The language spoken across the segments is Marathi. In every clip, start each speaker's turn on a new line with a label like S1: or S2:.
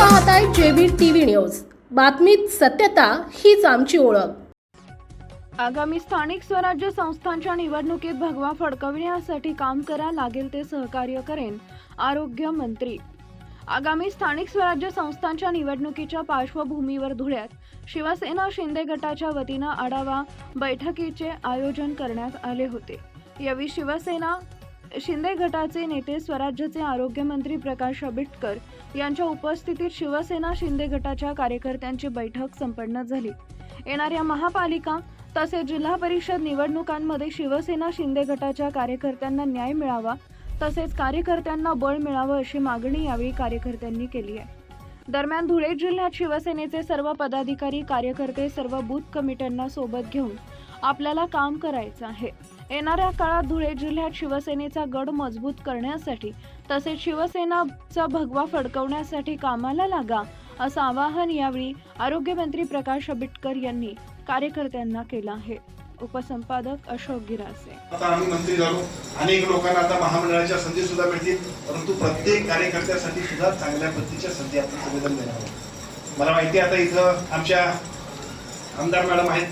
S1: पाहताय आहे जेबी टीव्ही न्यूज. बातमीत सत्यता हीच आमची ओळख.
S2: आगामी स्थानिक स्वराज्य संस्थांच्या निवडणुकीत भगवा फडकविण्यासाठी काम करा लागेल ते सहकार्य करेन आरोग्य मंत्री. आगामी स्थानिक स्वराज्य संस्थांच्या निवडणुकीच्या पार्श्वभूमीवर धुळ्यात शिवसेना शिंदे गटाच्या वतीनं आढावा बैठकीचे आयोजन करण्यात आले होते. यावेळी शिवसेना शिंदे गटाचे नेते स्वराज्याचे आरोग्यमंत्री प्रकाश आंबेडकर यांच्या उपस्थितीत शिवसेना शिंदे गटाच्या कार्यकर्त्यांची बैठक संपन्न झाली. येणाऱ्या महापालिका तसेच जिल्हा परिषद निवडणुकांमध्ये शिवसेना शिंदे गटाच्या कार्यकर्त्यांना न्याय मिळावा तसेच कार्यकर्त्यांना बळ मिळावं अशी मागणी यावेळी कार्यकर्त्यांनी केली आहे. दरम्यान धुळे जिल्ह्यात शिवसेनेचे सर्व पदाधिकारी कार्यकर्ते सर्व बूथ कमिट्यांना सोबत घेऊन आपल्याला काम करायचं आहे. येणाऱ्या काळात धुळे जिल्ह्यात शिवसेनेचा गड मजबूत करण्यासाठी तसेच शिवसेनाचा भगवा फडकवण्यासाठी कामाला लागा असं आवाहन यावेळी आरोग्यमंत्री प्रकाश आंबेडकर यांनी कार्यकर्त्यांना केलं आहे. उपसंपादक अशोक गिरासे.
S3: आता आम्ही मंत्री झालो. अनेक लोकांना आता महामंडळाच्या संधी सुद्धा मिळतील परंतु प्रत्येक कार्यकर्त्यासाठी सुद्धा चांगल्या पद्धतीच्या संधी आपण संवेदन देणार आहोत. मला माहिती आहे आता इथं आमच्या आमदार मॅडम आहेत.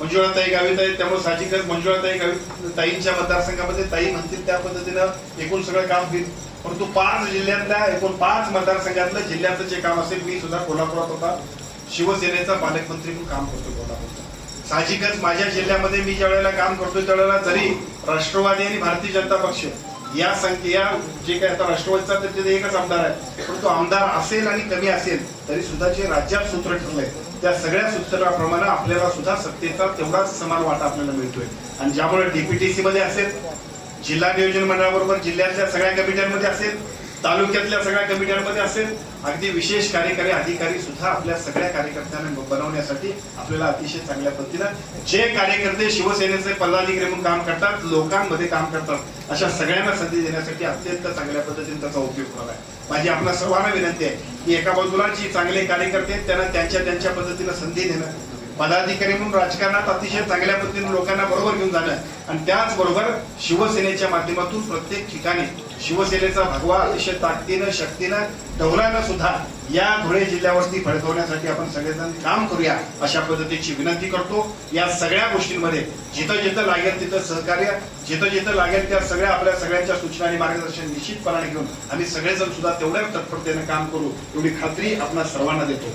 S3: मंजुळाताई गावीत आहेत. त्यामुळे साहजिकच मंजुळाताई गावी ताईंच्या मतदारसंघामध्ये ताई म्हणतील त्या पद्धतीनं एकूण सगळं काम होईल. परंतु पाच जिल्ह्यातल्या एकूण पाच मतदारसंघातलं जिल्ह्याचं जे काम असेल मी सुद्धा कोल्हापुरात होता. शिवसेनेचा पालकमंत्री म्हणून काम करतो कोल्हापूरचा साहजिकच माझ्या जिल्ह्यामध्ये मी ज्या वेळेला काम करतोय त्यावेळेला जरी राष्ट्रवादी आणि भारतीय जनता पक्ष या संख्या जे काय आता राष्ट्रवादीचा तर तिथे एकच आमदार आहे. परंतु आमदार असेल आणि कमी असेल तरी सुद्धा जे राज्यात सूत्र ठरलंय त्या सगळ्या सूत्राप्रमाणे आपल्याला सुद्धा सत्तेचा तेवढाच समान वाटा आपल्याला मिळतोय. आणि ज्यामुळे डीपीटीसी मध्ये असेल जिल्हा नियोजन मंडळाबरोबर जिल्ह्यातल्या सगळ्या कमिट्यांमध्ये असेल तालुक्यातल्या सगळ्या कमिट्यांमध्ये असेल. अगदी विशेष कार्यकारी अधिकारी सुद्धा आपल्या सगळ्या कार्यकर्त्यांना बनवण्यासाठी आपल्याला अतिशय चांगल्या पद्धतीनं जे कार्यकर्ते शिवसेनेचे पदाधिकारी म्हणून काम करतात लोकांमध्ये काम करतात अशा सगळ्यांना संधी देण्यासाठी अत्यंत चांगल्या पद्धतीने त्याचा उपयोग होणार आहे. माझी आपल्या सर्वांना विनंती आहे की एका बाजूला जी चांगले कार्यकर्ते आहेत त्यांना त्यांच्या त्यांच्या पद्धतीनं संधी देणं पदाधिकारी म्हणून राजकारणात अतिशय चांगल्या पद्धतीने लोकांना बरोबर घेऊन जाणं आणि त्याचबरोबर शिवसेनेच्या माध्यमातून प्रत्येक ठिकाणी शिवसेनेचा भगवा अतिशय ताकदीनं शक्तीनं डौलानं सुद्धा या धुळे जिल्ह्यावरती फडकवण्यासाठी आपण सगळेजण काम करूया अशा पद्धतीची विनंती करतो. या सगळ्या गोष्टींमध्ये जिथं जिथं लागेल तिथं सहकार्य जिथं जिथं लागेल त्या सगळ्या आपल्या सगळ्यांच्या सूचना आणि मार्गदर्शन निश्चितपणाने घेऊन आम्ही सगळेजण सुद्धा तेवढ्या तत्परतेनं काम करू एवढी खात्री आपल्या सर्वांना देतो.